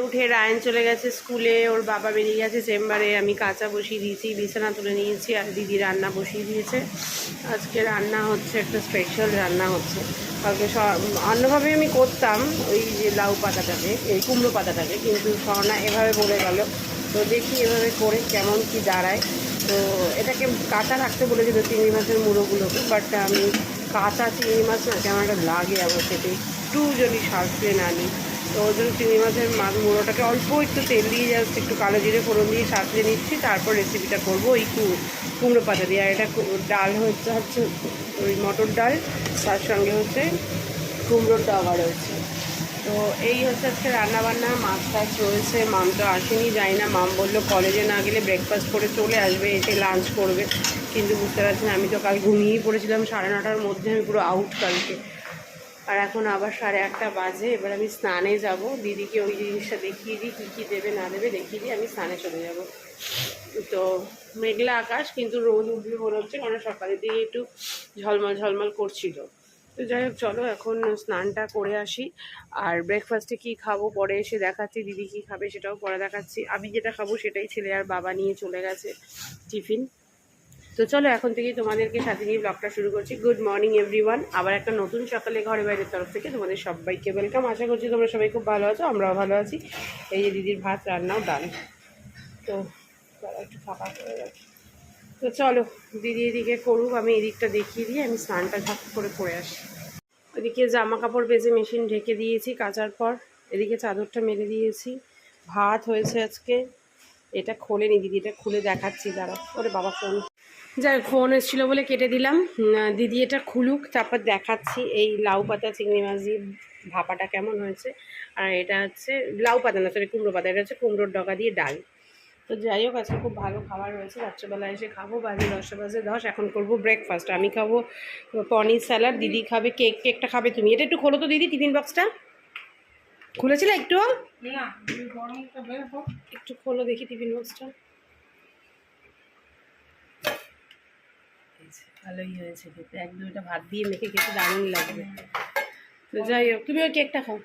উঠে রায়ন চলে গেছে স্কুলে, ওর বাবা বেরিয়ে গেছে চেম্বারে, আমি কাঁচা বসিয়ে দিয়েছি, বিছানা তুলে নিয়েছি, আর দিদি রান্না বসিয়ে দিয়েছে। আজকে রান্না হচ্ছে, একটা স্পেশাল রান্না হচ্ছে। কালকে অন্যভাবে আমি করতাম, ওই যে লাউ পাতাটাকে, এই কুমড়ো পাতাটাকে, কিন্তু স্বর্ণা এভাবে বলে গেল। তো দেখি এভাবে করে কেমন কি দাঁড়ায়। তো এটাকে কাঁচা রাখতে বলেছিল চিংড়ি মাছের মুড়োগুলোকে বাট আমি কাঁচা চিংড়ি মাছ না কেমন একটা লাগে আমার খেতে। একটু যদি সাজতে না নিই। তো ওই জন্য চিংড়ি মাছের মাছ মুড়োটাকে অল্প একটু তেল দিয়ে জাস্ট একটু কালো জিরে ফোড়ন দিয়ে সাজিয়ে নিচ্ছি, তারপর রেসিপিটা করব ওই কুমড়ো পাতা দিয়ে। আর এটা ডাল হচ্ছে হচ্ছে ওই মটর ডাল, তার সঙ্গে হচ্ছে কুমড়োর ডাবা রয়েছে। তো এই হচ্ছে আজকে রান্নাবান্না। মাছ টাছ রয়েছে, মাম তো আসেনি যাই না। মাম বলল কলেজে না গেলে ব্রেকফাস্ট করে চলে আসবে, এসে লাঞ্চ করবে। কিন্তু বুঝতে পারছি না, আমি তো কাল ঘুমিয়েই পড়েছিলাম, সাড়ে নটার মধ্যে আমি পুরো আউট কালকে। আর এখন আবার সাড়ে আটটা বাজে, এবার আমি স্নানে যাব। দিদিকে ওই জিনিসটা দেখিয়ে দিই, কী কী দেবে, না দেবে, দেখিয়ে দিই, আমি স্নানে চলে যাব। তো মেঘলা আকাশ, কিন্তু রোদ উঠবে মনে হচ্ছে, কারণ সকালের দিকে একটু ঝলমল ঝলমল করছিল। তো যাই হোক, চলো এখন স্নানটা করে আসি। আর ব্রেকফাস্টে কী খাব পরে এসে দেখাচ্ছি, দিদি কী খাবে সেটাও পরে দেখাচ্ছি। আমি যেটা খাব সেটাই ছেলে আর বাবা নিয়ে চলে গেছে টিফিন। তো চলো, এখন থেকেই তোমাদেরকে সাথে নিয়ে ব্লগটা শুরু করছি। গুড মর্নিং এভরিওয়ান আবার একটা নতুন সকালে ঘরে বাইরের তরফ থেকে তোমাদের সবাইকে ওয়েলকাম আশা করছি তোমরা সবাই খুব ভালো আছো, আমরাও ভালো আছি। এই যে দিদির ভাত রান্নাও ডাল তো একটু ফাঁকা করে রাখি তো চলো, দিদি এদিকে করুক, আমি এদিকটা দেখিয়ে দিয়ে আমি স্নানটা ঝাপ করে করে আসি। ওদিকে জামা কাপড় বেজে মেশিন ঢেকে দিয়েছি, কাচার পর। এদিকে চাদরটা মেলে দিয়েছি। ভাত হয়েছে আজকে। এটা খোলেনি দিদি, এটা খুলে দেখাচ্ছি, দাঁড়া। ওরে বাবা ফোন যাই হোক, ফোন এসেছিল বলে কেটে দিলাম। দিদি এটা খুলুক তারপর দেখাচ্ছি এই লাউ পাতা চিংড়ি মাছ দিয়ে ভাপাটা কেমন হয়েছে। আর এটা হচ্ছে লাউ পাতা না সরি কুমড়ো পাতা এটা হচ্ছে কুমড়োর ডগা দিয়ে ডাল। তো যাই হোক আজকে খুব ভালো খাবার রয়েছে। রাত্রেবেলা এসে খাব বাজে দশটা বাজে দশ এখন করব ব্রেকফাস্ট আমি খাব পনির স্যালাড দিদি খাবে কেক কেকটা খাবে তুমি। এটা একটু খোলো তো দিদি টিফিন বক্সটা খুলেছিলে একটু? একটু খোলো দেখি টিফিন বক্সটা ভালোই হয়েছে খেতে। এক দুইটা ভাত দিয়ে মেখে খেতে দারুণ লাগবে। তো যাই হোক তুমি ওই কেকটা খাও।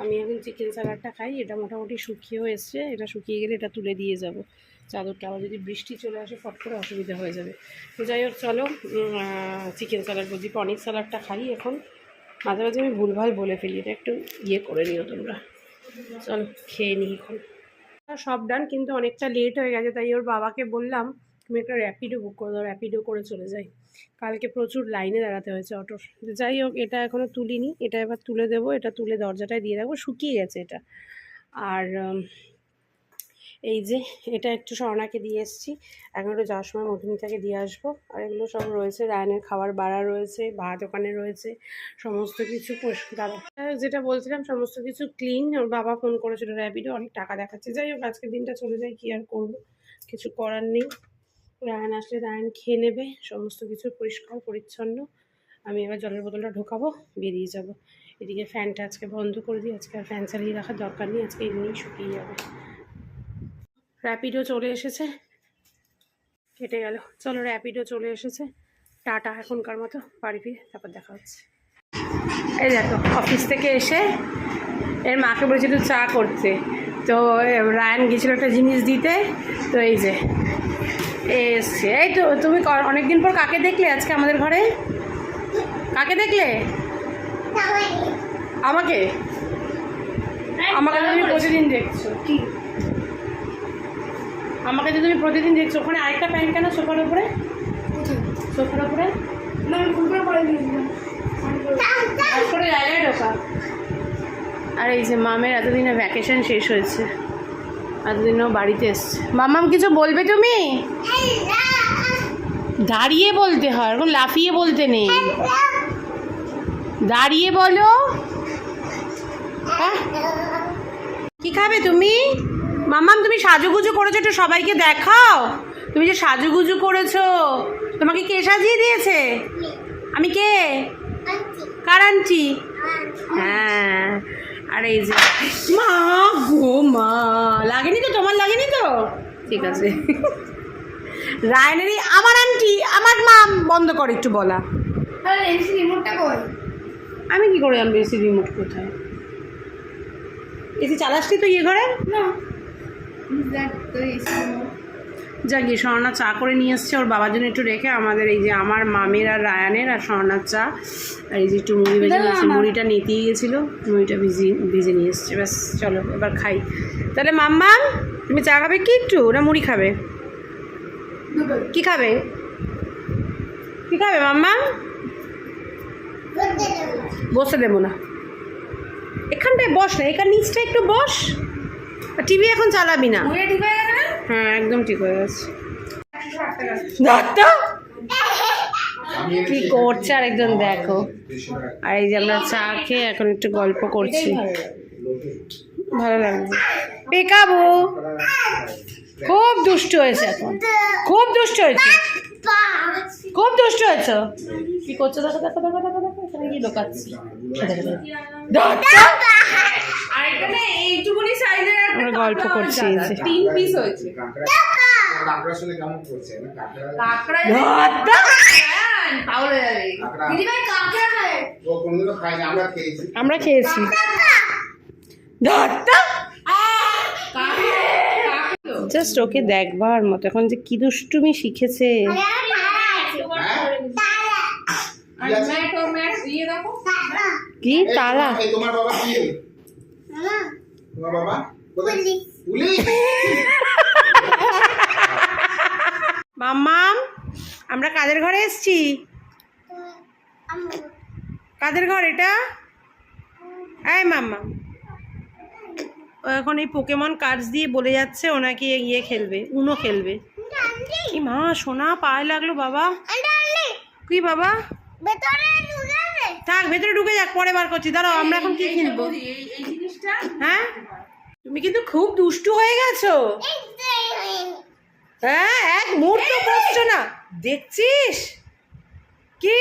আমি এখন চিকেন স্যালাডটা খাই, এটা মোটামুটি শুকিয়েও এসছে। এটা শুকিয়ে গেলে এটা তুলে দিয়ে যাব। চাদরটা আবার যদি বৃষ্টি চলে আসে, ফট করে অসুবিধা হয়ে যাবে। তো যাই হোক, চলো চিকেন স্যালাড বলছি, পনির স্যালাডটা খাই এখন। মাঝে মাঝে আমি ভুলভাল বলে ফেলি, এটা একটু ইয়ে করে নিও তোমরা। চলো, খেয়ে নিই এখন। সব ডান কিন্তু অনেকটা লেট হয়ে গেছে, তাই ওর বাবাকে বললাম তুমি একটা র্যাপিডো বুক করে দাও র্যাপিডো করে চলে যাই। কালকে প্রচুর লাইনে দাঁড়াতে হয়েছে অটোর। যাই হোক, এটা এখনও তুলিনি, এটা এবার তুলে দেবো, এটা তুলে দরজাটায় দিয়ে রাখব, শুকিয়ে গেছে এটা। আর এই যে, এটা একটু স্বর্ণাকে দিয়ে এসেছি। এখন একটু যাওয়ার সময় মধুমিতাকে দিয়ে আসব। আর এগুলো সব রয়েছে, রায়নের খাবার বাড়া রয়েছে ভাত ওখানে রয়েছে, সমস্ত কিছু দাদা যেটা বলছিলাম, সমস্ত কিছু ক্লিন ওর বাবা ফোন করেছিল র্যাপিডো অনেক টাকা দেখাচ্ছে। যাই হোক, আজকের দিনটা চলে যায় কি আর করব? কিছু করার নেই। রায়ন আসলে রায়ন খেয়ে নেবে, সমস্ত কিছু পরিষ্কার, পরিচ্ছন্ন। আমি এবার জলের বোতলটা ঢোকাবো, বেরিয়ে যাব। এদিকে ফ্যানটা আজকে বন্ধ করে দিই, আজকে আর ফ্যান চালিয়ে রাখার দরকার নেই, আজকে এমনিই শুকিয়ে যাবে। র্যাপিডো চলে এসেছে। কেটে গেল। চলো র্যাপিডো চলে এসেছে। টাটা এখনকার মতো, বাড়ি ফিরে তারপর দেখা হচ্ছে। এই দেখো, অফিস থেকে এসে এর মাকে বলেছিল চা করতে। তো রায়ান গেছিল একটা জিনিস দিতে, তো এই যে এসছে এই তো, তুমি অনেক দিন পর কাকে দেখলে আজকে আমাদের ঘরে? কাকে দেখলে? আমাকে? আমাকে তুমি প্রতিদিন দেখছ, কি? আমাকে তো তুমি প্রতিদিন দেখছ, ওখানে আরেকটা প্যান্ট কেন সোফার উপরে সোফার উপরে আর এই যে মামের এতদিনে ভ্যাকেশন শেষ হয়েছে। এতদিনও বাড়িতে এসছে। মামাম কিছু বলবে তুমি? দাঁড়িয়ে বলতে হয় এরকম লাফিয়ে বলতে নেই। দাঁড়িয়ে বলো। কি খাবে তুমি? মামাম তুমি সাজুগুজু করেছ একটু সবাইকে দেখাও। তুমি যে সাজুগুজু করেছ তোমাকে কে সাজিয়ে দিয়েছে? আমি কে? কার আনছি হ্যাঁ। আর এই যে মা গো মা। লাগেনি তো তোমার লাগেনি তো? ঠিক আছে। রায়নেরই আমার আন্টি আমার মা বন্ধ কর একটু বলা। আরে এসি রিমোটটা কই? আমি কি করে জানব এসি রিমোট কোথায়? এসি চালাসটি তো ইয়ে ঘরে? না। দেখ তো যা গিয়ে স্বর্ণা চা করে নিয়ে এসছে। ওর বাবার জন্য একটু রেখে আমাদের এই যে আমার মামের আর রায়ানের আর স্বর্ণার চা আর এই যে একটু মুড়ি ভেজে নিয়ে এসছে মুড়িটা নিতেই গেছিল মুড়িটা ভিজিয়ে ভিজে নিয়ে এসছে। ব্যাস চলো এবার খাই। তাহলে মাম্মাম তুমি চা খাবে কি একটু? না মুড়ি খাবে? কি খাবে? কি খাবে মাম্মা বসে দেবো। না। এখানটায় বস না এখান নিচটা একটু বস। টিভি এখন চালাবি না। ঠিক হয়ে একদম ঠিক হয়ে গেছে। কি করছে আরেকজন দেখো। আর এই যে আমরা চা খেয়ে এখন একটু গল্প করছি। ভালো লাগছে। পেকাবো খুব দুষ্ট হয়েছে এখন। খুব দুষ্ট হয়েছে। খুব দুষ্ট হয়েছে। কি করছ? দেখো দেখো দেখো দেখো দেখো এখানে কি লোকাচ্ছি। এইটুকুনি সাইজের একটা গল্প করছি তিন পিস হয়েছে। কাঁকড়ার সঙ্গে কেমন করছে কাঁকড়া কাঁকড়া পাগল হয়ে যাবে। দিদিভাই কাঁকড়া খায়। ও কোনোদিনও খায়নি আমরা খেয়েছি। আমরা খেয়েছি। ডাক্তার জাস্ট ওকে দেখবার মতো। এখন যে কি দুষ্টুমি শিখেছে। হ্যাঁ কি তালা। তোমার- বাবা কি? তোমার বাবা পুলিশ মাম্মাম আমরা কাদের ঘরে এসছি? কাদের ঘর এটা? এই মাম্মা। ও এখন এই পোকেমন কার্ডস দিয়ে বলে যাচ্ছে ওনাকে নাকি ইয়ে খেলবে উনো খেলবে। কি মা সোনা পায়ে লাগল বাবা। কি বাবা? থাক ভেতরে ঢুকে যাক পরে বার করছি। দাঁড়াও আমরা এখন কি কিনবো হ্যাঁ? তুমি কিন্তু খুব দুষ্টু হয়ে গেছো। হ্যাঁ এক মুহূর্ত বসছো না। দেখছিস? কি?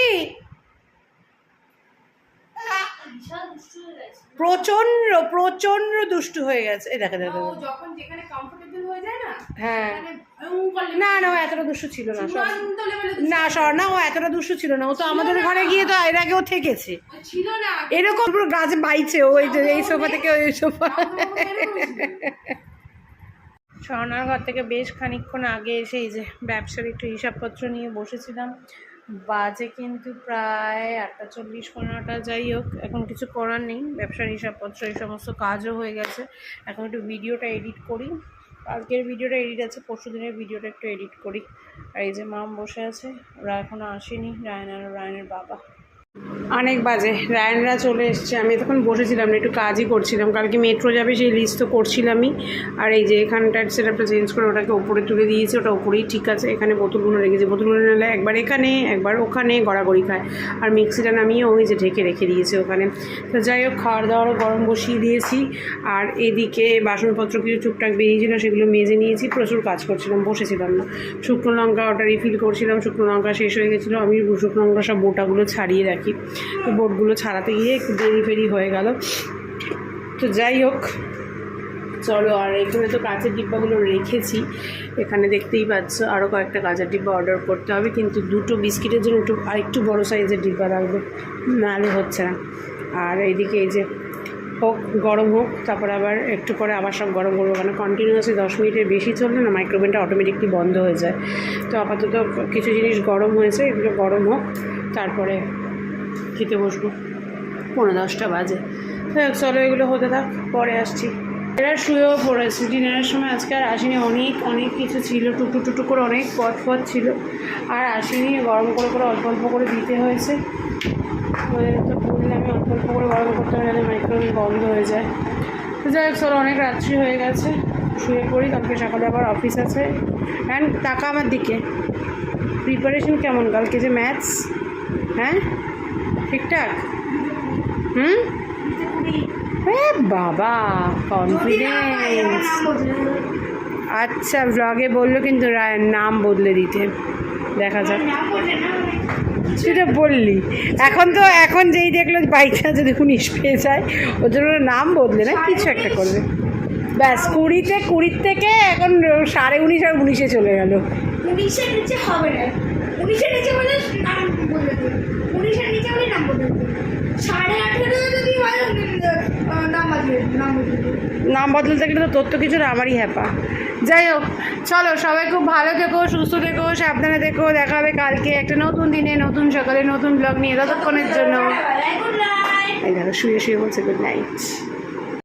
প্রচণ্ড প্রচণ্ড দুষ্টু হয়ে গেছে। এই দেখা ও যখন যেখানে কমফোর্টেবল হয়ে যায় না হ্যাঁ। না না ও এতটা দুষ্টু ছিল না সব। চূড়ান্ত না স্বর্ণা ও এতটা দুষ্টু ছিল না ও তো আমাদের ঘরে গিয়ে তো এর আগেও থেকেছে। ও ছিল না। এরকম পুরো গাছে বাইছে ও এই যে এই সোফা থেকে ওই সোফা। স্বর্ণার ঘর থেকে বেশ খানিকক্ষণ আগে এসে এই যে ব্যবসার একটু হিসাবপত্র নিয়ে বসেছিলাম। বাজে কিন্তু প্রায় আটটা চল্লিশ, পনেরোটা যাই হোক, এখন কিছু করার নেই। ব্যবসার হিসাবপত্র, এই সমস্ত কাজও হয়ে গেছে। এখন একটু ভিডিওটা এডিট করি। কালকের ভিডিওটা এডিট আছে পরশু দিনের ভিডিওটা একটু এডিট করি। আর এই যে মাম বসে আছে, ওরা এখনও আসেনি, রায়ন আর রায়নের বাবা। অনেক বাজে। রায়নরা চলে এসছে। আমি তখন বসেছিলাম না, একটু কাজই করছিলাম। কালকে মেট্রো যাবে সেই লিস্ট তো করছিলামই। আর এই যে এখানটার সেটআপটা চেঞ্জ করে ওটাকে ওপরে তুলে দিয়েছি, ওটা ওপরেই ঠিক আছে। এখানে বোতলগুলো রেখেছি। বোতলগুলো নিলে একবার এখানে, একবার ওখানে গড়াগড়ি খায়। আর মিক্সিটা নামিয়ে ওই যে ঢেকে রেখে দিয়েছে ওখানে। তো যাই হোক খাওয়ার দাওয়ারও গরম বসিয়ে দিয়েছি। আর এদিকে বাসনপত্র কিছু টুকটাক বেরিয়েছিল, সেগুলো মেজে নিয়েছি। প্রচুর কাজ করছিলাম, বসেছিলাম না। শুকনো লঙ্কা ওটা রিফিল করছিলাম। শুকনো লঙ্কা শেষ হয়ে গেছিল। আমি শুকনো লঙ্কা সব বোটাগুলো ছাড়িয়ে রাখি। তো বোটগুলো ছাড়াতে গিয়ে একটু দেরি ফেরি হয়ে গেল। তো যাই হোক, চলো আর এখানে তো কাঁচের ডিব্বাগুলো রেখেছি। এখানে দেখতেই পাচ্ছ আরও কয়েকটা কাঁচের ডিব্বা অর্ডার করতে হবে, কিন্তু দুটো বিস্কিটের জন্য একটু, আরেকটু বড়ো সাইজের ডিব্বা রাখবে নাহলে হচ্ছে না। আর এইদিকে এই যে হোক, গরম হোক, তারপর আবার একটু পরে আবার সব গরম করব। কারণ কন্টিনিউয়াসলি দশ মিনিটের বেশি চললে না মাইক্রোওভেনটা অটোমেটিকলি বন্ধ হয়ে যায়। তো আপাতত কিছু জিনিস গরম হয়েছে, এগুলো গরম হোক, তারপরে খেতে বসবো। পনেরো দশটা বাজে। চলো এগুলো হতে থাক, পরে আসছি। এরা শুয়েও পড়েছে। ডিনারের সময় আজকে আর আসেনি। অনেক অনেক কিছু ছিল। টুকু টুকু করে অনেক পথ পথ ছিল। আর আসেনি। গরম করে করে অল্প অল্প করে দিতে হয়েছে। তো বললে আমি অল্প অল্প করে গরম করতে হবে, নাহলে মাইক্রোওয়েভ বন্ধ হয়ে যায়। তো যাই হোক চলো, অনেক রাত্রি হয়ে গেছে। শুয়ে পড়ি। কালকে সকালে আবার অফিস আছে। অ্যান্ড টাকা আমার দিকে। প্রিপারেশন কেমন? কালকে যে ম্যাথস হ্যাঁ? ঠিকঠাক? হুম? বাবা কনফিডেন্স আচ্ছা ব্লগে বলল কিন্তু রায়ের নাম বদলে দিতে। দেখা যাক। সেটা বললি এখন তো এখন যেই দেখল বাইকটা যদি উনিশ পেয়ে যায়। ওর জন্য নাম বদলে না কিছু একটা করবে। ব্যাস কুড়িতে কুড়ির থেকে এখন সাড়ে উনিশ আর উনিশে চলে গেল। উনিশের নিচে হবে না। উনিশের নিচে হলে নাম বদলে নাম বদলে দেবে সাড়ে আঠেরো যদি হয় নাম বাজবে নাম নাম বদলাতে গেলে তো তোর তো কিছু আমারই হ্যাপা। যাই হোক চলো সবাই খুব ভালো থেকো সুস্থ থেকো সাবধানে থেকো দেখা হবে কালকে একটা নতুন দিনে নতুন সকালে নতুন ব্লগ নিয়ে ততক্ষণের জন্য। গুড এই দেখো শুয়ে শুয়ে বলছে গুড নাইট